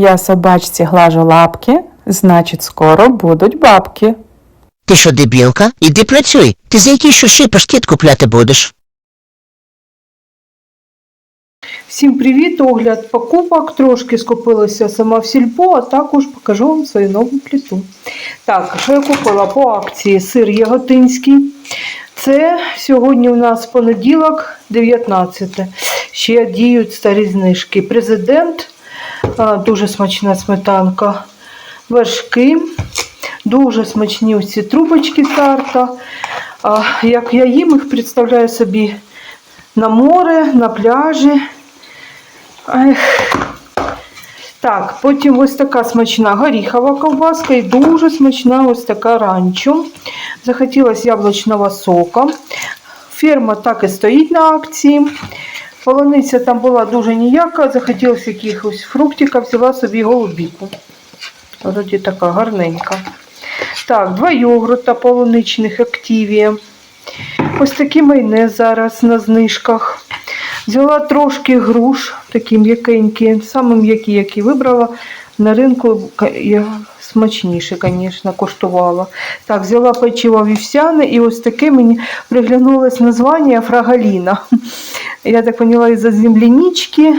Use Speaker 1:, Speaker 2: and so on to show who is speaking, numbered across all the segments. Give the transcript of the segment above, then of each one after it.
Speaker 1: Я собачці глажу лапки, значить, скоро будуть бабки.
Speaker 2: Ти що, дебілка? Іди працюй. Ти за які шурші паштет купляти будеш?
Speaker 3: Всім привіт! Огляд покупок. Трошки скупилася сама в сільпо, а також покажу вам свою нову плиту. Так, що я купила по акції сир яготинський. Це сьогодні у нас понеділок, 19. Ще діють старі знижки. Президент, дуже смачна сметанка, вершки, дуже смачні ці трубочки тарта. Як я їм їх представляю собі на море, на пляжі. Ех. Так, потім ось така смачна горіхова ковбаска і дуже смачна ось така ранчо. Захотілося яблучного сока. Ферма так і стоїть на акції. Полуниця там була дуже ніяка, захотілося якихось фруктика, взяла собі голубіку. Вроді така гарненька. Так, два йогурта полуничних активія. Ось такий майонез зараз на знижках. Взяла трошки груш, такі м'якенькі, саме м'які, які вибрала. На ринку я смачніше, звісно, коштувала. Так, взяла печиво вівсяне і ось таке мені приглянулось названня фрагаліна. Я так поняла, із-за землянички.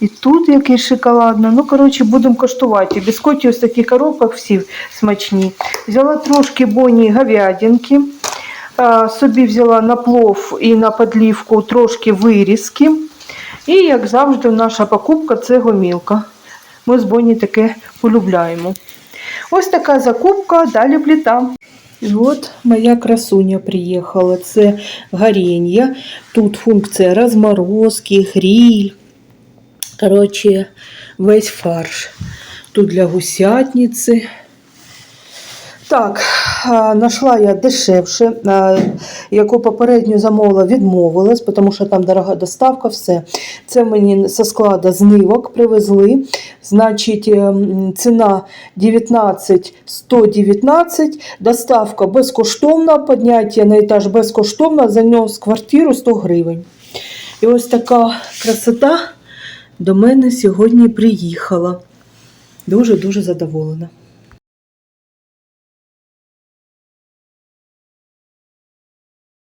Speaker 3: І тут який шоколадно. Ну, коротше, будемо коштувати. Біскоті ось таких коробках всі смачні. Взяла трошки боні говядинки. Собі взяла на плов і на подлівку трошки вирізки. І, як завжди, наша покупка це гомілка. Ми з Бонні таке полюбляємо. Ось така закупка, далі пліта. І от моя красуня приїхала. Це горіння. Тут функція розморозки, гриль. Коротше, весь фарш. Тут для гусятниці. Так, нашла я дешевше, яку попередньо замовила, відмовилась, тому що там дорога доставка, все. Це мені зі складу знивок привезли. Значить, ем, ціна 19 119, доставка безкоштовна, підняття на етаж безкоштовно, за нього з квартиру 100 гривень. І ось така красота до мене сьогодні приїхала. Дуже-дуже задоволена.